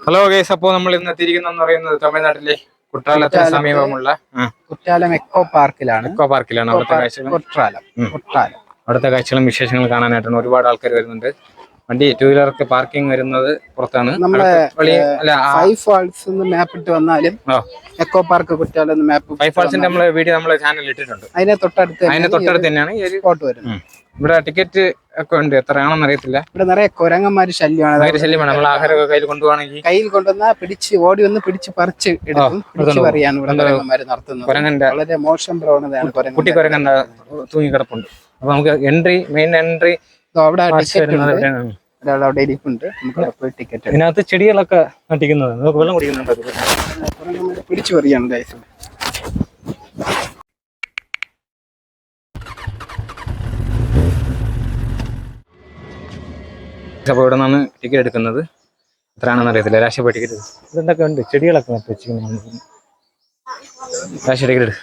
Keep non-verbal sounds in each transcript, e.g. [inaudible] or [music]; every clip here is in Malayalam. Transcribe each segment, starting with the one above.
ഹലോ ഗേസ് അപ്പോ നമ്മൾ ഇന്ന് എത്തിയിരിക്കുന്ന പറയുന്നത് തമിഴ്നാട്ടിലെ കുട്ടാലത്തിന് സമീപമുള്ള കുറ്റാലം എക്കോ പാർക്കിലാണ് എക്കോ പാർക്കിലാണ് അവിടുത്തെ കാഴ്ചകളും കുട്രാലം ഉം. കുട്രാലം അവിടുത്തെ കാഴ്ചകളും വിശേഷങ്ങളും കാണാനായിട്ടാണ് ഒരുപാട് ആൾക്കാർ വരുന്നുണ്ട്. വണ്ടി ടൂ വീലർക്ക് പാർക്കിംഗ് വരുന്നത് പുറത്താണ്. നമ്മളെ, ഫൈവ് ഫാൾസ് മാപ്പ് ഇട്ട് വന്നാലും eco park Kuttalam map five ഫാൾസിന്റെ നമ്മളെ വീഡിയോ നമ്മളെ ചാനലിൽ ഇട്ടിട്ടുണ്ട്. അതിനെ തൊട്ടടുത്ത് അതിനെ തൊട്ടടുത്ത് തന്നെയാണ് ഒരു സ്പോട്ട് വരും ഉം. ഇവിടെ ടിക്കറ്റ് ഒക്കെ ഉണ്ട്. എത്രയാണെന്ന് അറിയത്തില്ല. ഇവിടെ നിറയെ കുരങ്ങന്മാര് ശല്യമാണ്. ശല്യമാണ്. നമ്മൾ ആഹാരമൊക്കെ കയ്യിൽ കൊണ്ടുപോകണമെങ്കിൽ കയ്യിൽ കൊണ്ടുവന്ന പിടിച്ച് ഓടി വന്ന് പിടിച്ച് പറിച്ച് എടുക്കും. പിടിച്ച് പറിയാണ് ഇവിടെ കുരങ്ങന്മാര് നടത്തുന്നത്. കുരങ്ങന്റെ വളരെ മോശം പ്രവണതയാണ് കുട്ടി കുരങ്ങൻ തൂങ്ങിക്കിടപ്പുണ്ട്. അപ്പൊ നമുക്ക് എൻട്രി മെയിൻ എൻട്രി അവിടെ അവിടെ ഇരിപ്പുണ്ട്. നമുക്ക് പോയി ടിക്കറ്റ് ഇതിനകത്ത് ചെടികളൊക്കെ നട്ടിക്കുന്നത് നമുക്ക് വെള്ളം കുടിക്കുന്നുണ്ട്? പിടിച്ചു പറിയാണ് അപ്പോൾ ഇവിടെ നിന്നാണ് ടിക്കറ്റ് എടുക്കുന്നത്. എത്രയാണെന്ന് അറിയത്തില്ല. രാഷ്ട്രീയ ടിക്കറ്റ് ഇതെന്തൊക്കെ ഉണ്ട്? ചെടികളൊക്കെ നട്ട് വെച്ചിരിക്കുന്നു രാഷ്ട്രീയ ടിക്കറ്റ്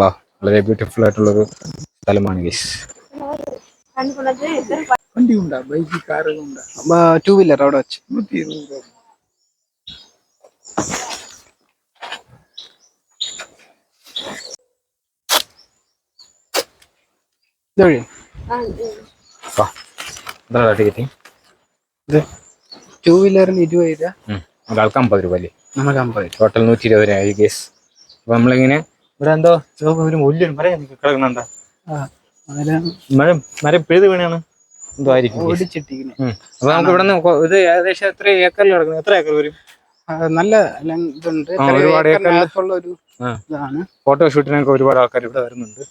വാ വളരെ ബ്യൂട്ടിഫുൾ ആയിട്ടുള്ളൊരു സ്ഥലമാണ് ഗീസ് വണ്ടി ഉണ്ടാ? ബൈക്ക് കാറുകളുണ്ടാ ടൂ വീലർ അവിടെ വെച്ച്. ഇതുവഴി എത്ര ടിക്കറ്റ് ഇത് ടൂ വീലറിന് ഇരുപത് രൂപ. ഒരാൾക്ക് അമ്പത് രൂപ അല്ലേ? നമുക്ക് അമ്പത് രൂപ. ടോട്ടൽ നൂറ്റി ഇരുപത് രൂപ ഗേസ് അപ്പൊ നമ്മളിങ്ങനെ ഇവിടെ എന്തോ ചുവപ്പ് ഒരു വലിയൊരു മരം കിടക്കുന്നുണ്ടോ. ആ, അതിലാണ് മരം മരം പിഴുത് വീണാണ്. എന്തോ ആയിരിക്കും. അപ്പൊ നമുക്ക് ഇവിടെ ഇത് ഏകദേശം എത്ര ഏക്കറിൽ കിടക്കുന്നത് എത്ര ഏക്കർ വരും? നല്ല ഇതുണ്ട് ഒരുപാട് ഏക്കറിനകത്തുള്ള ഒരു ഇതാണ്. ഫോട്ടോ ഷൂട്ടിനൊക്കെ ഒരുപാട് ആൾക്കാർ ഇവിടെ വരുന്നുണ്ട്.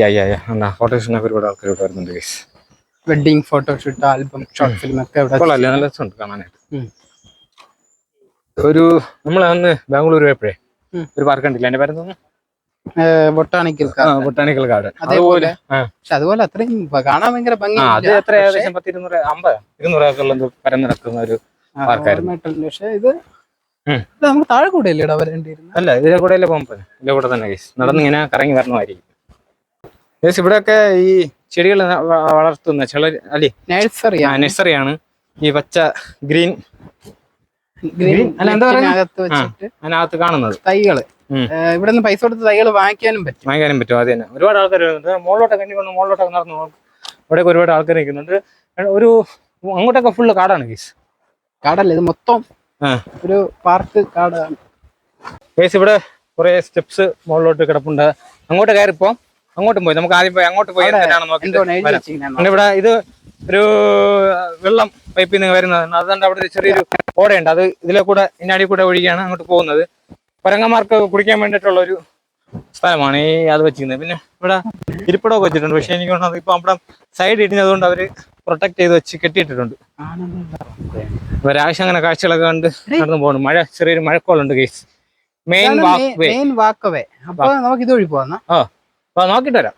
യാ യാ യാ എന്താ ഫോട്ടോ ഷൂട്ടിനൊക്കെ ഒരുപാട് ആൾക്കാർ ഇവിടെ വരുന്നുണ്ട് guys wedding photoshoot album short film ഒക്കെ ഇവിടെ കൊള്ളാല്ലേ നല്ല രസമുണ്ട് കാണാനായിട്ട്. ഒരു നമ്മൾ അന്ന് ബാംഗ്ലൂർ പോയപ്പോഴേ ഒരു പാർക്ക് ഉണ്ടല്ലോ എന്റെ പേരെന്തോ ബൊട്ടാണിക്കൽ ബൊട്ടാണിക്കൽ ഗാർഡൻ. അതേപോലെ. പക്ഷെ അതുപോലെ അത്രയും കാണാൻ ഭയങ്കര ഭംഗി ഭംഗിയില്ല അത് എത്ര ഏകദേശം പത്ത് ഇരുന്നൂറ് അമ്പത് ഇരുന്നൂറ് ഏക്കറിൽ നടക്കുന്ന ഒരു പാർക്കായിരുന്നു. പക്ഷെ ഇത് ഇത് നമുക്ക് താഴെ കൂടെ അല്ലേ ഇടാൻ വരേണ്ടിയിരുന്നത് അല്ല ഇതിലെ കൂടെ അല്ലേ പോകുമ്പോൾ ഇതിലെ കൂടെ തന്നെ ഗൈസ് നടന്ന് ഇങ്ങനെ കറങ്ങി വരണമായിരിക്കും. ഗൈസ് ഇവിടെയൊക്കെ ഈ ചെടികൾ വളർത്തുന്ന ചില അല്ലേ? നഴ്സറി നഴ്സറിയാണ് ഈ പച്ച ഗ്രീൻ ഗ്രീൻ അല്ല, എന്താ അതിനകത്ത് കാണുന്നത്. തൈകൾ. ഇവിടെ നിന്ന് പൈസ കൊടുത്ത് തൈകൾ വാങ്ങിക്കാനും പറ്റും. വാങ്ങിക്കാനും പറ്റും അത് തന്നെ. ഒരുപാട് ആൾക്കാർ മുകളിലോട്ടൊക്കെ കണ്ടി കൊണ്ട് മുകളിലോട്ടൊക്കെ നടന്നു ഇവിടെയൊക്കെ ഒരുപാട് ആൾക്കാർ നിൽക്കുന്നുണ്ട്. ഒരു അങ്ങോട്ടൊക്കെ ഫുള്ള് കാടാണ് കേസ് കാടല്ല ഇത് മൊത്തം ഒരു പാർക്ക് കാടാണ്. കേസ് ഇവിടെ കുറെ സ്റ്റെപ്സ് മുകളിലോട്ട് കിടപ്പുണ്ട്. അങ്ങോട്ട് കയറിപ്പോ അങ്ങോട്ടും പോയി. നമുക്ക് ആദ്യം പോയി അങ്ങോട്ട് പോയി എന്തിനാണ് നോക്കിയിട്ട് ഇവിടെ ഇത് ഒരു വെള്ളം പൈപ്പിൽ നിന്ന് വരുന്നത്. അതുകൊണ്ട് അവിടെ ചെറിയൊരു ഓടയുണ്ട്. അത് ഇതിലെ കൂടെ ഇതിനടി കൂടെ ഒഴുകിയാണ് അങ്ങോട്ട് പോകുന്നത്. കുരങ്ങന്മാർക്ക് കുടിക്കാൻ വേണ്ടിട്ടുള്ള ഒരു സ്ഥലമാണ് ഈ അത് വെച്ചിരുന്നത്. പിന്നെ ഇവിടെ ഇരിപ്പിടമൊക്കെ വെച്ചിട്ടുണ്ട്. പക്ഷെ എനിക്ക് തോന്നുന്നത് ഇപ്പൊ അവിടെ സൈഡ് ഇടിഞ്ഞതുകൊണ്ട് അവർ പ്രൊട്ടക്ട് ചെയ്ത് വെച്ച് കെട്ടിയിട്ടിട്ടുണ്ട്. ഒരാവശ്യം അങ്ങനെ കാഴ്ചകളൊക്കെ കണ്ട് നടന്നു പോകണം മഴ ചെറിയൊരു മഴക്കോളുണ്ട് case main walk way main walkway അപ്പൊ നമുക്ക് ഇതുവഴി ഒഴിപ്പോ ആ. അപ്പൊ നോക്കിട്ട് വരാം.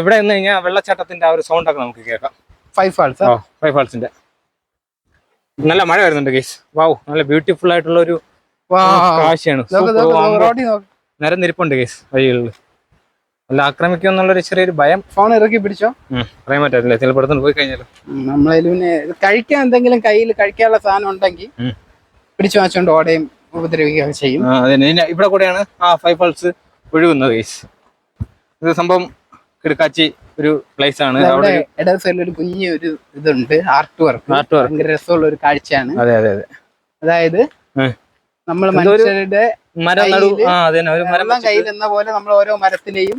ഇവിടെ നിന്ന് കഴിഞ്ഞാൽ വെള്ളച്ചാട്ടത്തിന്റെ ആ ഒരു സൗണ്ട് ഒക്കെ നമുക്ക് കേൾക്കാം. ഫൈവ് ഫാൾസ് ഫൈവ് ഫാൾസിന്റെ നല്ല മഴ വരുന്നുണ്ട് ഗേസ് വാവ് നല്ല ബ്യൂട്ടിഫുൾ ആയിട്ടുള്ള ഒരു കാഴ്ചയാണ്. നിരന്നിരിപ്പുണ്ട് ഗേസ് വഴികളിൽ. അല്ല ആക്രമിക്കും എന്നുള്ളൊരു ചെറിയൊരു ഭയം. ഫോൺ ഇറക്കി പിടിച്ചോ? പറയാൻ പറ്റില്ല ചിലപ്പോൾ പോയി കഴിഞ്ഞാലോ. നമ്മളതിൽ പിന്നെ കഴിക്കാൻ എന്തെങ്കിലും കയ്യിൽ കഴിക്കാനുള്ള സാധനം ഉണ്ടെങ്കിൽ. പിടിച്ചു വാങ്ങിച്ചോണ്ട് ഓടയും ഉപദ്രവിക്കുകയൊക്കെ ചെയ്യും. ഇവിടെ കൂടെയാണ് ആ ഫൈവ് ഫാൾസ് ഒഴുകുന്നത് ഗൈസ് ഇത് സംഭവം കിടക്കാച്ചി ഒരു പ്ലേസ് ആണ്. അവിടെ ഇടത് സൈഡിൽ ഒരു കുഞ്ഞു ഒരു ഇതുണ്ട് ആർട്ട് വർക്ക് ആർട്ട് വർക്ക് ഭയങ്കര രസമുള്ള ഒരു കാഴ്ചയാണ്. അതെ അതെ അതെ. അതായത് നമ്മൾ നമ്മൾ മനുഷ്യരുടെ മരം നടു കയ്യിൽ ആ അതെ തന്നെ, ഒരു മരം വെള്ളം പോലെ നമ്മൾ ഓരോ മരത്തിനെയും.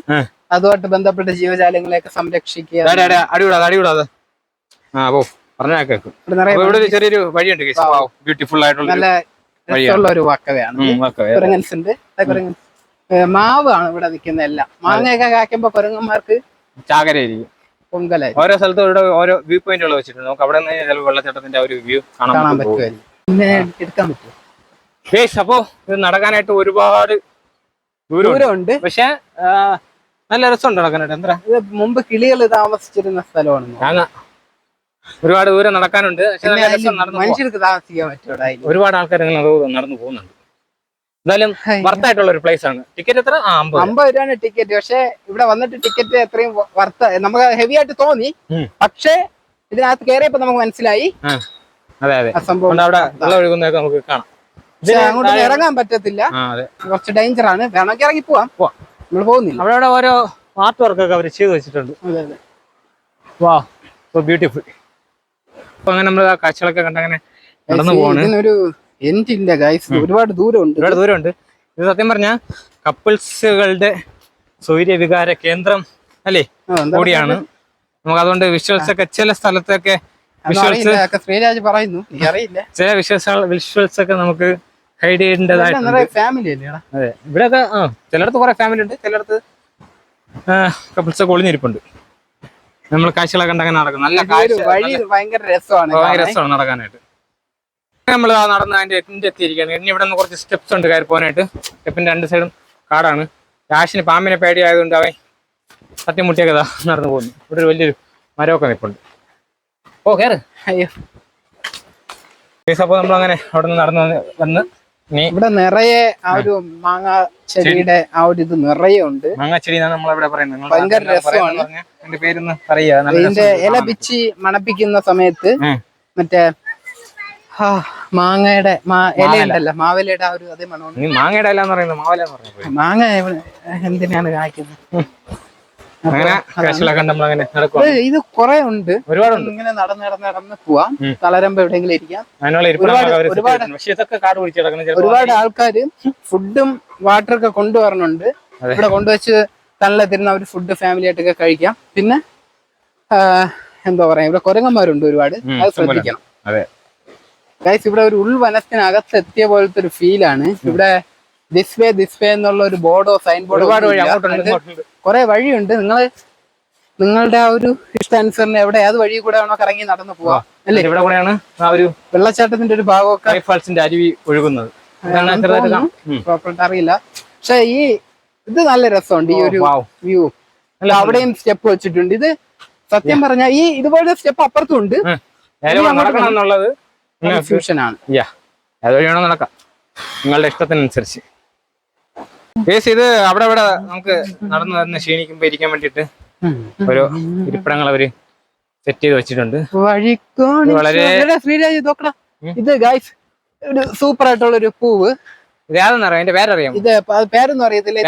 അതുമായിട്ട് ബന്ധപ്പെട്ട ജീവജാലങ്ങളെയൊക്കെ സംരക്ഷിക്കുക. അടി അടി അടിവിടാതെ അടിവിടാതെ ആ പോ പറഞ്ഞാ കേൾക്കും ഇവിടെ അപ്പൊ ഒരു ചെറിയൊരു വഴിയുണ്ട് ബ്യൂട്ടിഫുൾ ആയിട്ടുള്ള നല്ല രസമുള്ള ഒരു വാക്കവയാണ്. കുരങ്ങൻസ് ഉണ്ട്. കുരങ്ങൻസ്. മാവാണ് ഇവിടെ നിൽക്കുന്ന എല്ലാം. മാങ്ങയൊക്കെ കായ്ക്കുമ്പോ കുരങ്ങന്മാർക്ക് ചാകരയായിരിക്കും പൊങ്കലായി. ഓരോ സ്ഥലത്തും ഇവിടെ ഓരോ വ്യൂ പോയിന്റുകൾ വെച്ചിട്ടുണ്ട്. നമുക്ക് അവിടെ നിന്ന് ചിലപ്പോൾ വെള്ളച്ചാട്ടത്തിന്റെ ഒരു വ്യൂ കാണാൻ പറ്റും. പിന്നെ എടുക്കാൻ പറ്റും അപ്പോ ഇത് നടക്കാനായിട്ട് ഒരുപാട് ദൂരം ദൂരമുണ്ട്. പക്ഷെ നല്ല രസമുണ്ട് നടക്കാനായിട്ട്. എന്താ? ഇത് മുമ്പ് കിളികൾ താമസിച്ചിരുന്ന സ്ഥലമാണ് ഒരുപാട് ദൂരം നടക്കാനുണ്ട്. മനുഷ്യർക്ക് താമസിക്കാൻ പറ്റും ഒരുപാട് ആൾക്കാർ നടന്നു പോകുന്നുണ്ട്. എന്തായാലും. വർത്തായിട്ടുള്ള ഒരു പ്ലേസ് ആണ്. ടിക്കറ്റ് എത്ര? അമ്പത്. രൂപയാണ് ടിക്കറ്റ് പക്ഷെ ഇവിടെ വന്നിട്ട് ടിക്കറ്റ് എത്രയും വർത്ത നമുക്ക് ഹെവി ആയിട്ട് തോന്നി. പക്ഷേ ഇതിനകത്ത് കയറിയപ്പോ നമുക്ക് മനസ്സിലായി. അതെ അതെ. സംഭവം അവിടെ വെള്ളം ഒഴുകുന്നതൊക്കെ നമുക്ക് കാണാം. അങ്ങോട്ട് ഇറങ്ങാൻ പറ്റത്തില്ല. കുറച്ച് ഡേഞ്ചർ ആണ്. വേണമെങ്കിൽ ഇറങ്ങി പോവാം. നമ്മൾ പോകുന്നില്ല. അവിടെ ഓരോ ആർട്ട് വർക്ക് ഒക്കെ അവർ ചെയ്ത് വെച്ചിട്ടുണ്ട്. വാ സോ ബ്യൂട്ടിഫുൾ അപ്പൊ അങ്ങനെ നമ്മൾ ആ കാഴ്ചകളൊക്കെ കണ്ട് അങ്ങനെ നടന്നു ഈ എൻഡില്ല ഗൈസ് ഒരുപാട് ദൂരമുണ്ട്. ഒരുപാട് ദൂരമുണ്ട്. ഇത് സത്യം പറഞ്ഞ കപ്പിൾസുകളുടെ സൗര്യവികാര കേന്ദ്രം അല്ലേ? കൂടിയാണ്. നമുക്ക് അതുകൊണ്ട് വിഷ്വൽസ് ഒക്കെ ചില സ്ഥലത്തൊക്കെ വിഷ്വൽസ് ശ്രീരാജ് പറയുന്നു. അറിയില്ല. ചില വിഷ്വൽസ് വിഷ്വൽസ് ഒക്കെ നമുക്ക് ഹൈഡ് ചെയ്യേണ്ടതായിട്ടുണ്ട്. ഫാമിലി അതെ. ഇവിടെയൊക്കെ ആ ചിലടത്ത് കുറെ ഫാമിലി ഉണ്ട് ചിലടത്ത് കപ്പിൾസ് ഒക്കെ ഒളിഞ്ഞിരിപ്പുണ്ട് നമ്മൾ കാഴ്ചകളൊക്കെ ഉണ്ടാക്കാൻ നടക്കും. നല്ല കാഴ്ച ഭയങ്കര രസമാണ് ഭയങ്കര രസമാണ് നടക്കാനായിട്ട്. നമ്മൾ നടന്ന് അതിന്റെ എറ്റിന്റെ എത്തിയിരിക്കുകയാണ്. ഇനി ഇവിടെ നിന്ന് കുറച്ച് സ്റ്റെപ്സ് ഉണ്ട് കയറി പോകാനായിട്ട്. സ്റ്റെപ്പിന്റെ രണ്ട് സൈഡും കാടാണ്. രാശിന് പാമ്പിനെ പേടിയായതുകൊണ്ട് അവൻ തട്ടിമുട്ടിയൊക്കെ ദാ നടന്നു പോകുന്നു. ഇവിടെ ഒരു വലിയൊരു മരമൊക്കെ നിൽപ്പുണ്ട് ഓ കയറ് അയ്യോ. അപ്പോൾ നമ്മൾ അങ്ങനെ അവിടെ നിന്ന് നടന്നു വന്ന് ഇവിടെ നിറയെ ആ ഒരു മാങ്ങ ചെടിയുടെ ആ ഒരു ഇത് നിറയെ ഉണ്ട്. മാങ്ങാച്ചെടി എന്നാണ് നമ്മളിവിടെ പറയുന്നത്. നിങ്ങളുടെ ഭയങ്കര രസമാണ്. ഇതിന്റെ ഇല. പിച്ചി മണപ്പിക്കുന്ന സമയത്ത്. മറ്റേ ആ, മാങ്ങയുടെ മാ- ഇലയുണ്ടല്ലോ മാവിലയുടെ ആ ഒരു അതേ മണമാണ് മാങ്ങയുടെ ഇല എന്ന് പറയുന്നത് മാവല മാങ്ങ എന്തിനാണ് കായ്ക്കുന്നത്? ഇത് കുറെ ഉണ്ട്. ഒരുപാടുണ്ട്. ഇങ്ങനെ നടന്ന് നടന്ന് നടന്ന് പോവാം. തളരുമ്പോ എവിടെയെങ്കിലും ഇരിക്കാം. ഒരുപാട്- ഒരുപാട്- ആൾക്കാര് ഫുഡും വാട്ടറൊക്കെ കൊണ്ടുവരണുണ്ട് ഇവിടെ കൊണ്ടുവച്ച് തരുന്ന ഒരു ഫുഡ് ഫാമിലി ആയിട്ടൊക്കെ കഴിക്കാം. പിന്നെ എന്താ പറയാ ഇവിടെ കുരങ്ങന്മാരുണ്ട് ഒരുപാട്. അത് ശ്രദ്ധിക്കണം. അതെ. ഗൈസ് ഇവിടെ ഒരു ഉൾവനത്തിനകത്ത് എത്തിയ പോലത്തെ ഒരു ഫീലാണ് ഇവിടെ ദിസ് വേ ദിസ് വേ എന്നുള്ള ഒരു ബോർഡോ സൈൻ ബോർഡോ ഒരുപാട് വഴി കുറെ വഴിയുണ്ട്. നിങ്ങൾ നിങ്ങളുടെ ആ ഒരു ഇഷ്ടാനുസരണം എവിടെ? ഏത് വഴി കൂടെ ആണോ കറങ്ങി നടന്നു പോവാം. അല്ലേ? ഇവിടെ കൂടെയാണ് ആ ഒരു വെള്ളച്ചാട്ടത്തിന്റെ ഒരു ഭാഗമൊക്കെ ഫാൾസിന്റെ അരുവി ഒഴുകുന്നത്. അറിയില്ല. പക്ഷെ ഈ ഇത് നല്ല രസമുണ്ട്. ഈ ഒരു വ്യൂ അവിടെയും സ്റ്റെപ്പ് വെച്ചിട്ടുണ്ട്. ഇത് സത്യം പറഞ്ഞ ഈ ഇതുപോലെ സ്റ്റെപ്പ് അപ്പുറത്തും ഉണ്ട്. ഉം. ആണ്. യാ നടക്കാം. നിങ്ങളുടെ ഇഷ്ടത്തിനനുസരിച്ച്. ചേച്ചി ഇത് അവിടെ ഇവിടെ നമുക്ക് നടന്നു നടന്ന് ക്ഷീണിക്കുമ്പോ ഇരിക്കാൻ വേണ്ടിട്ട് ഓരോ ഇരിപ്പിടങ്ങൾ അവർ സെറ്റ് ചെയ്ത് വെച്ചിട്ടുണ്ട്. വളരെ- ഇത് ഗൈസ് ഒരു സൂപ്പർ ആയിട്ടുള്ള ഒരു പൂവ്. ഇതാണെന്നറിയാം എന്റെ പേരറിയാം ഇത് പേരൊന്നും അറിയത്തില്ല.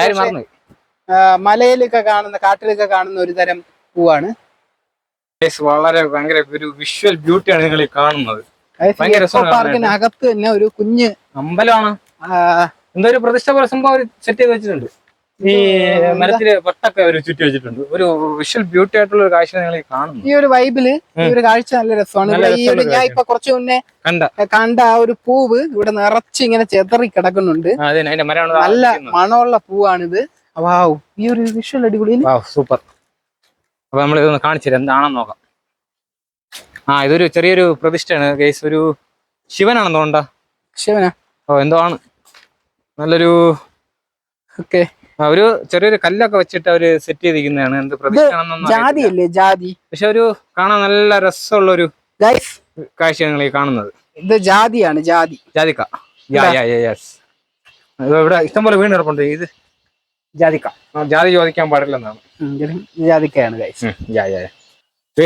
മലയിലൊക്കെ കാണുന്ന കാട്ടിലൊക്കെ കാണുന്ന ഒരു തരം പൂവാണ്. വളരെ ഭയങ്കര ഒരു വിഷ്വൽ ബ്യൂട്ടിയാണ് നിങ്ങൾ കാണുന്നത്. പാർക്കിനകത്ത് തന്നെ ഒരു കുഞ്ഞ് അമ്പലമാണ്. എന്തോ ഒരു പ്രതിഷ്ഠ പോലെ സംഭവം അവർ സെറ്റ് ചെയ്ത് വെച്ചിട്ടുണ്ട്. ഈ മരത്തിൽ വട്ടൊക്കെ അവർ ചുറ്റി വെച്ചിട്ടുണ്ട്. ഒരു വിഷ്വൽ ബ്യൂട്ടി ആയിട്ടുള്ള ഒരു കാഴ്ച നിങ്ങൾ കാണുന്നു. ഈ ഒരു വൈബിൽ ഈ ഒരു കാഴ്ച നല്ല രസമാണ്. ഈ ഒരു ഞാൻ ഇപ്പൊ കുറച്ചു മുന്നേ കണ്ട. കണ്ട ആ ഒരു പൂവ് ഇവിടെ നിറച്ച് ഇങ്ങനെ ചെതറി കിടക്കുന്നുണ്ട്. നല്ല മണമുള്ള പൂവാണിത്. വാവ് ഈ ഒരു വിഷ്വൽ അടിപൊളി. സൂപ്പർ. അപ്പൊ നമ്മൾ ഇതൊന്ന് കാണിച്ചു തരാം. എന്താണെന്ന് നോക്കാം. ആ ഇതൊരു ചെറിയൊരു പ്രതിഷ്ഠയാണ്. കേസ് ഒരു ശിവനാണെന്ന് തോന്നണ്ട ശിവനാ? ഓ എന്തോ ആണ്. നല്ലൊരു ഓക്കെ. ഒരു ചെറിയൊരു കല്ലൊക്കെ വെച്ചിട്ട് അവർ സെറ്റ് ചെയ്തിരിക്കുന്നതാണ്. എന്ത് പ്രതിഷ്ഠയാണെന്നൊന്നും ജാതി? പക്ഷെ ഒരു കാണാൻ നല്ല രസമുള്ള ഒരു കാഴ്ചയാണ് കാഴ്ച ഈ കാണുന്നത്. ഇത് ജാതിയാണ് ജാതി. ജാതിക്ക. ഇവിടെ ഇഷ്ടംപോലെ വീണ് കിടപ്പുണ്ട്. ഇത് ജാതിക്ക. ജാതി ചോദിക്കാൻ പാടില്ലെന്നാണ്. ജാതിക്കയാണ് ഗൈസ്.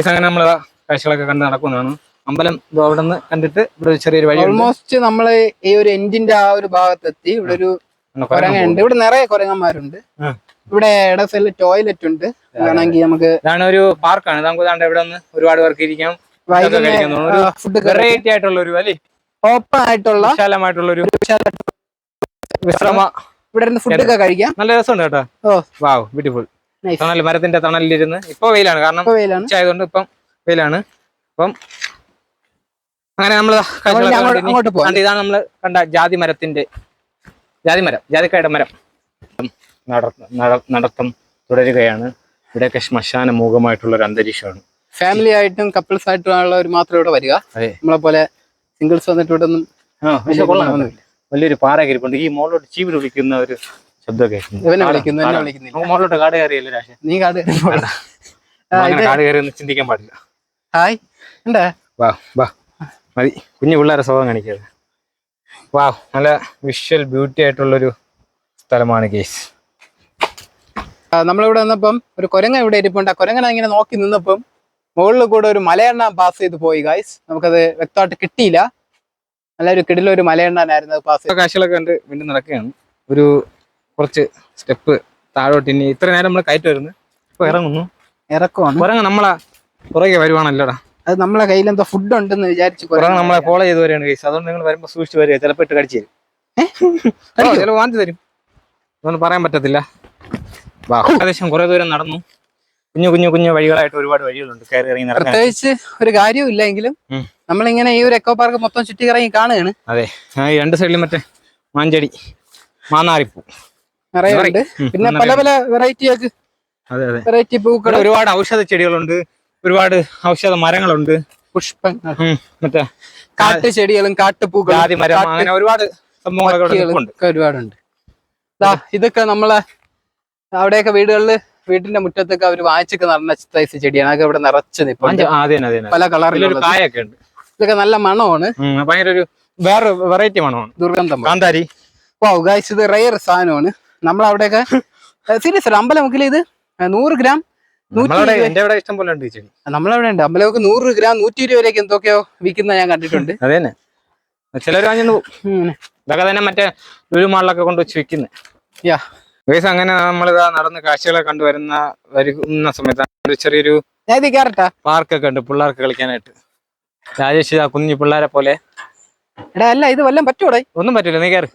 അങ്ങനെ നമ്മൾ കാഴ്ചകളൊക്കെ കണ്ട് നടക്കുന്നതാണ്. അമ്പലം അവിടെ നിന്ന് കണ്ടിട്ട് ഇവിടെ ഒരു ചെറിയൊരു വഴി ഓൾമോസ്റ്റ് നമ്മൾ ഈ ഒരു എൻജിന്റെ ആ ഒരു ഭാഗത്തെത്തി. ഇവിടെ ഒരു കുരങ്ങുണ്ട് ഇവിടെ നിറയെ കുരങ്ങന്മാരുണ്ട്. ഇവിടെ ഇട സൈഡിൽ ടോയ്ലറ്റ് ഉണ്ട്. വേണമെങ്കിൽ നമുക്ക് ഇതാണ് ഒരു പാർക്കാണ്. നമുക്ക് ദാണ്ട് ഇവിടെ ഒന്ന് ഒരുപാട് പേർക്ക് ഇരിക്കാം. ഫുഡ് വെറൈറ്റി ആയിട്ടുള്ള ഒരു അല്ലേ? ഓപ്പൺ ആയിട്ടുള്ള വിശാലമായിട്ടുള്ള ഒരു വിശ്രമ ഇവിടെ ഇരുന്ന് ഒക്കെ കഴിക്കാം. നല്ല രസമുണ്ട് കേട്ടോ. ഓ. വാവ് ബ്യൂട്ടിഫുൾ തണൽ മരത്തിന്റെ തണലിലിരുന്ന്. ഇപ്പൊ വെയിലാണ്. കാരണം വെയിലാണ്. ഇപ്പം വെയിലാണ് അപ്പം അങ്ങനെ നമ്മൾ ഇതാണ് നമ്മൾ കണ്ട ജാതി മരത്തിന്റെ ജാതി മരം ജാതിക്കായുടെ മരം. നട- നട- നടത്തം തുടരുകയാണ്. ഇവിടെയൊക്കെ ശ്മശാന മൂകമായിട്ടുള്ള ഒരു അന്തരീക്ഷമാണ്. ഫാമിലി ആയിട്ടും കപ്പിൾസ് ആയിട്ടും ഉള്ളവർ മാത്രം ഇവിടെ വരിക. നമ്മളെ പോലെ സിംഗിൾസ് വന്നിട്ട് ഇവിടെ ഒന്നും. വലിയൊരു പാറ കയറിപ്പുണ്ട് ഈ മോളിലോട്ട് ചീവി വിളിക്കുന്ന ഒരു ശബ്ദം കേൾക്കുന്നു ഇവനെ വിളിക്കുന്നു എന്നെ കാടാ. വിളിക്കുന്നില്ല. മോളിലോട്ട് കാട് കയറിയല്ലേ രാശ? നീ കാട് കാട് കയറി ചിന്തിക്കാൻ പാടില്ല. ഹായ്. ഉണ്ടാ വാ വാ. മതി. കുഞ്ഞു പിള്ളേരെ സ്വഭാവം കാണിക്കാതെ വാ നല്ല വിഷ്വൽ ബ്യൂട്ടി ആയിട്ടുള്ളൊരു സ്ഥലമാണ് കേസ്. നമ്മളിവിടെ വന്നപ്പം ഒരു കുരങ്ങ ഇവിടെ ഇരിപ്പുണ്ട്. ആ കുരങ്ങനെ ഇങ്ങനെ നോക്കി നിന്നപ്പം മുകളിൽ കൂടെ ഒരു മലയെണ്ണ പാസ് ചെയ്ത് പോയി ഗായ്സ് നമുക്കത് വ്യക്തമായിട്ട് കിട്ടിയില്ല. നല്ലൊരു കിടിലൊരു മലയെണ്ണനായിരുന്നു പാസ് ചെയ്ത് കാഴ്ചകളൊക്കെ കണ്ട് വീണ്ടും നടക്കുകയാണ്. ഒരു കുറച്ച് സ്റ്റെപ്പ് താഴോട്ട് ഇനി ഇത്ര നേരം നമ്മൾ കയറ്റി വരുന്നു ഇപ്പൊ ഇറങ്ങുന്നു. ഇറക്കുവാണ്. കൊരങ്ങ നമ്മളെ പുറകെ വരുവാണല്ലോടാ. അത് നമ്മളെ കയ്യിൽ എന്തോ ഫുഡ് ഉണ്ടെന്ന് വിചാരിച്ചു നമ്മളെ ഫോളോ ചെയ്ത് വരികയാണ് കേസ് അതുകൊണ്ട് നിങ്ങൾ വരുമ്പോൾ സൂക്ഷിച്ച് വരിക. ചിലപ്പോൾ ഇട്ട് കടിച്ചു തരും. ചിലപ്പോൾ വാന്തി തരും. അതൊന്നും പറയാൻ പറ്റത്തില്ല. ഏകദേശം കുറെ ദൂരം നടന്നു. കുഞ്ഞു കുഞ്ഞു കുഞ്ഞു വഴികളായിട്ട് ഒരുപാട് വഴികളുണ്ട്. കയറി ഇറങ്ങി നടക്കാൻ. പ്രത്യേകിച്ച് ഒരു കാര്യവും ഇല്ലെങ്കിലും നമ്മളിങ്ങനെ ഈ ഒരു എക്കോ പാർക്ക് മൊത്തം ചുറ്റി കറങ്ങി കാണുകയാണ്. അതെ. രണ്ട് സൈഡിലും മറ്റേ മാഞ്ചടി മാന്നാറിപ്പൂ. നിറയുണ്ട് പിന്നെ പല പല വെറൈറ്റി വെറൈറ്റി പൂക്കൾ. ഒരുപാട് ഔഷധ ചെടികളുണ്ട് ഒരുപാട് ഔഷധ മരങ്ങളുണ്ട്. പുഷ്പങ്ങൾ. മറ്റേ കാട്ടു ചെടികളും കാട്ടുപൂക്കളും ജാതി മരം അങ്ങനെ ഒരുപാട് സംഭവങ്ങളൊക്കെ ഒരുപാടുണ്ട്. ഇതൊക്കെ നമ്മളെ അവിടെയൊക്കെ വീടുകളിൽ വീട്ടിന്റെ മുറ്റത്തൊക്കെ അവർ വായിച്ചൊക്കെ നടന്ന സൈസ് ചെടിയാണ്. അതൊക്കെ ഇവിടെ നിറച്ച് നിൽപ്പുണ്ട്. പല കളറിലുള്ള കായൊക്കെ ഉണ്ട്. ഇതൊക്കെ നല്ല മണമാണ്. ഭയങ്കര ഒരു വേറെ വെറൈറ്റി മണമാണ്. ദുർഗന്ധം കാന്താരി. ഓ ഗായ്സ് ഇത് റയർ സാധനമാണ്. നമ്മളവിടെയൊക്കെ സീരിയസ് അമ്പലമുക്കിൽ ഇത്? നൂറ് ഗ്രാം എന്റെ ഇവിടെ ഇഷ്ടം പോലെ ഉണ്ട് ചെടി നമ്മളവിടെ ഉണ്ട്. അമ്പലമൊക്കെ നൂറ് ഗ്രാം നൂറ്റി ഇരുപത് വരെയൊക്കെ എന്തൊക്കെയോ വിൽക്കുന്ന ഞാൻ കണ്ടിട്ടുണ്ട്. [laughs] അതെ തന്നെ ചിലർ വാങ്ങി. ഇതൊക്കെ തന്നെ മറ്റേ ലുരുമാളിലൊക്കെ കൊണ്ട് വെച്ച് വിൽക്കുന്നത് യാ. വേസ് അങ്ങനെ നമ്മളിതാ നടന്ന് കാഴ്ചകളെ കണ്ടുവരുന്ന വരുന്ന സമയത്താണ് ഒരു ചെറിയൊരു പാർക്കൊക്കെ ഉണ്ട് പിള്ളേർക്ക് കളിക്കാനായിട്ട്. രാജേഷ് ആ കുഞ്ഞു പിള്ളേരെ പോലെ. എടാ അല്ല ഇത് വല്ലതും പറ്റൂടെ? ഒന്നും പറ്റൂല നീ കയറി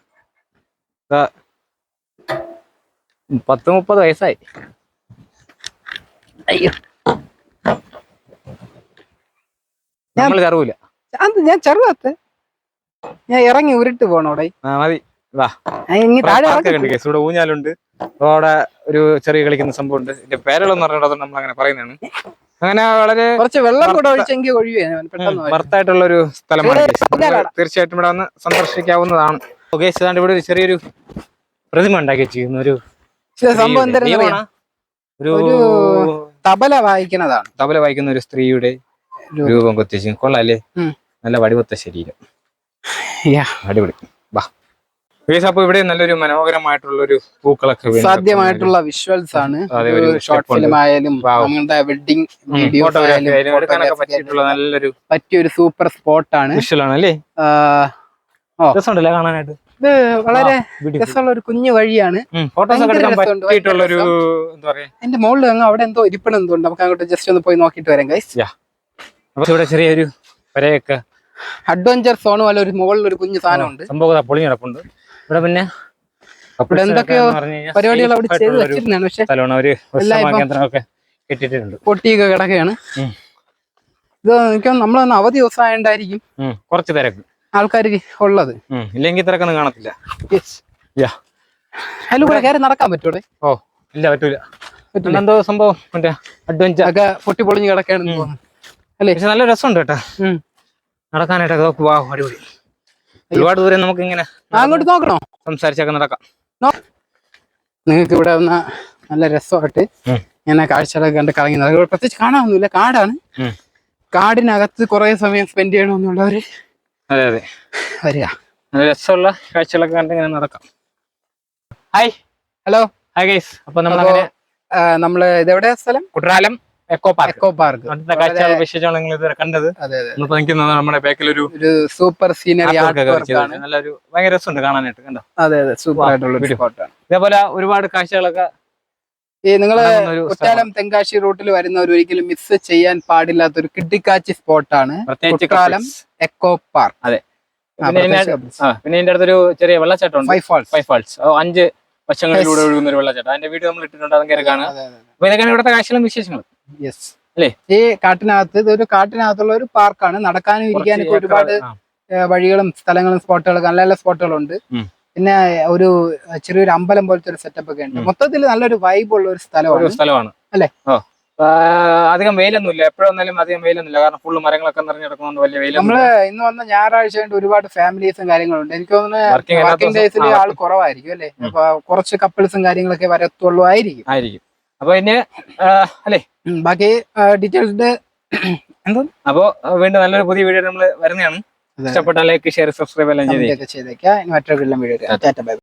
പത്ത് മുപ്പത് വയസ്സായി. അയ്യോ. നമ്മൾ കയറൂല അത് ഞാൻ ചെറുതാത്ത ഞാൻ ഇറങ്ങി ഉരുട്ട് പോണോടെ. മതി. വാ. ഇനി താഴെ പാർക്കൊക്കെ ഇറങ്ങി ഇവിടെ ഊഞ്ഞാലുണ്ട്. അവിടെ ഒരു ചെറിയ കളിക്കുന്ന സംഭവം ഉണ്ട്. എന്റെ പേരുകളൊന്നും അറിഞ്ഞത് നമ്മൾ അങ്ങനെ പറയുന്നതാണ്. അങ്ങനെ വളരെ കുറച്ച് വെള്ളം കൂടെ ഒഴിച്ചെങ്കിൽ ഒഴിവായിട്ടുള്ള പെട്ടെന്ന് വർത്തായിട്ടുള്ള ഒരു സ്ഥലമാണ് തീർച്ചയായിട്ടും ഇവിടെ വന്ന് സന്ദർശിക്കാവുന്നതാണ്. ഏതാണ്ട് ഇവിടെ ഒരു ചെറിയൊരു പ്രതിമ ഉണ്ടാക്കി വെച്ചിരിക്കുന്നു. ഒരു സംഭവം ഒരു- തബല വായിക്കുന്നതാണ്. തബല വായിക്കുന്ന ഒരു സ്ത്രീയുടെ രൂപം. കൊത്തിച്ച് കൊള്ളാല്ലേ? നല്ല വടിവത്ത ശരീരം. അടിപൊളി. വാ. അപ്പൊ ഇവിടെ നല്ലൊരു മനോഹരമായിട്ടുള്ള ഒരു പൂക്കളൊക്കെ സാധ്യമായിട്ടുള്ള വിഷ്വൽസ് ആണ്. ഷോർട്ട്. ഫിലിം ആയാലും വെഡിങ് നല്ലൊരു പറ്റിയ ഒരു സൂപ്പർ സ്പോട്ടാണ് വിഷ്വൽ ആണ് അല്ലേ രസമുണ്ടല്ലേ കാണാനായിട്ട്? ഇത് വളരെ. രസമുള്ള ഒരു കുഞ്ഞു വഴിയാണ്. എന്റെ മുകളിൽ അങ്ങ് അവിടെ എന്തോ ഇരിപ്പണം എന്തോ ഉണ്ട് നമുക്ക് അങ്ങോട്ട് ജസ്റ്റ് ഒന്ന് പോയി നോക്കിട്ട് വരാം ഗൈസ് ഇവിടെ ചെറിയൊരു വരയൊക്കെ. അഡ്വഞ്ചർ സോൺ പോലെ ഒരു മുകളിൽ ഒരു കുഞ്ഞു സാധനം ഉണ്ട്. സംഭവം ദാ പൊളിഞ്ഞ് ഇവിടെ പിന്നെ ഇവിടെ എന്തൊക്കെയോ പരിപാടികൾ അവിടെ ചെയ്ത് വെച്ചിരുന്നാണ് പക്ഷെ പൊട്ടിയൊക്കെ കിടക്കുകയാണ്. ഇത് എനിക്ക് നമ്മളൊന്ന് അവധി ദിവസം ആയതുകൊണ്ടായിരിക്കും കുറച്ച് തിരക്ക്. ആൾക്കാർ ഉള്ളത്. ഇല്ലെങ്കിൽ തിരക്കൊന്നും കാണത്തില്ല. അതിൽ കൂടെ കയറി നടക്കാൻ പറ്റൂടെ ഓ ഇല്ല പറ്റൂല. എന്തോ സംഭവം? മറ്റേ അഡ്വഞ്ചർ ഒക്കെ പൊട്ടി പൊളിഞ്ഞ് കിടക്കാണ് അല്ലേ? പക്ഷെ നല്ല രസമുണ്ട് കേട്ടാ. നടക്കാനായിട്ടൊക്കെ വാ അടിപൊളി. ഒരുപാട് ദൂരം നമുക്ക് ഇങ്ങനെ അങ്ങോട്ട് നോക്കണോ? സംസാരിച്ചൊക്കെ നടക്കാം. നിങ്ങൾക്ക് ഇവിടെ വന്ന നല്ല രസമായിട്ട്. ഇങ്ങനെ കാഴ്ചകളൊക്കെ കണ്ട് കറങ്ങി പ്രത്യേകിച്ച് കാണാനൊന്നുമില്ല. കാടാണ്. കാടിനകത്ത് കുറെ സമയം സ്പെൻഡ് ചെയ്യണമെന്നുള്ളവര് അതെ അതെ. വരിക. നല്ല രസമുള്ള കാഴ്ചകളൊക്കെ കണ്ട് ഇങ്ങനെ നടക്കാം. ഹായ് ഹലോ ഹായ് ഗൈസ് അപ്പൊ നമ്മളങ്ങനെ നമ്മൾ ഇതെവിടെ സ്ഥലം? Kuttalam eco park eco park അടുത്ത കാഴ്ചകൾ വിശേഷമാണ് നിങ്ങൾ ഇതുവരെ കണ്ടത്. അതെ അതെ നമ്മളിപ്പോ നിൽക്കുന്നത് നമ്മുടെ ബാക്കിൽ ഒരു സൂപ്പർ സീനറി നല്ലൊരു ഭയങ്കര രസമുണ്ട് കാണാനായിട്ട് കണ്ടോ? അതെ അതെ. സൂപ്പർ ആയിട്ടുള്ള. ഇതേപോലെ ഒരുപാട് കാഴ്ചകളൊക്കെ ഈ നിങ്ങൾ കാണാവുന്ന കുറ്റാലം തെങ്കാശി റൂട്ടിൽ വരുന്നവർ ഒരിക്കലും മിസ് ചെയ്യാൻ പാടില്ലാത്ത ഒരു കിട്ടിക്കാച്ചി സ്പോട്ടാണ് കുറ്റാലം എക്കോ പാർക്ക് അതെ. പിന്നെ എന്റെ അടുത്തൊരു ചെറിയ വെള്ളച്ചാട്ടം ഉണ്ട് ഫൈവ് ഫാൾസ് അഞ്ച് വശങ്ങളിലൂടെ ഒഴുകുന്ന ഒരു വെള്ളച്ചാട്ടം. അതിന്റെ വീട് നമ്മൾ ഇട്ടിട്ടുണ്ട് അതൊക്കെ കാണാം. അപ്പൊ ഇതൊക്കെയാണ് ഇവിടുത്തെ കാഴ്ചകളും വിശേഷങ്ങൾ യെസ് അല്ലേ? ഈ കാട്ടിനകത്ത് ഇതൊരു കാട്ടിനകത്തുള്ള ഒരു പാർക്കാണ് നടക്കാനും ഇരിക്കാനും ഒരുപാട് വഴികളും സ്ഥലങ്ങളും സ്പോട്ടുകളും നല്ല നല്ല സ്പോട്ടുകളുണ്ട്. പിന്നെ ഒരു ചെറിയൊരു അമ്പലം പോലത്തെ ഒരു സെറ്റപ്പ് ഒക്കെ ഉണ്ട്. മൊത്തത്തിൽ നല്ലൊരു വൈബ് ഉള്ള ഒരു സ്ഥലമാണ്. സ്ഥലമാണ്. അല്ലേ? അധികം വെയിലൊന്നുമില്ല. എപ്പോഴും വന്നാലും അധികം വെയിലൊന്നുമില്ല. കാരണം ഫുള്ള് മരങ്ങളൊക്കെ നിറഞ്ഞു കിടക്കുന്നതുകൊണ്ട് വലിയ വെയിൽ നമ്മൾ ഇന്ന് വന്ന ഞായറാഴ്ച കൊണ്ട് ഒരുപാട് ഫാമിലീസും കാര്യങ്ങളുണ്ട്. എനിക്ക് തോന്നുന്നു വർക്കിംഗ് ഡേയ്സിൽ ആൾ കുറവായിരിക്കും അല്ലേ. അപ്പൊ കുറച്ച് കപ്പിൾസും കാര്യങ്ങളൊക്കെ വരത്തുള്ളൂ ആയിരിക്കും. ആയിരിക്കും. അപ്പൊ പിന്നെ അല്ലേ? ബാക്കി ഡീറ്റെയിൽസ് എന്തോ അപ്പോ വീണ്ടും നല്ലൊരു പുതിയ വീഡിയോ നമ്മൾ വരുന്നതാണ്. ഇഷ്ടപ്പെട്ടാൽ ലൈക്ക് ഷെയർ സബ്സ്ക്രൈബ് എല്ലാം ചെയ്തേ ചെയ്തേക്കാം. ഇനി മറ്റൊരു വീഡിയോ ടാറ്റ ബൈ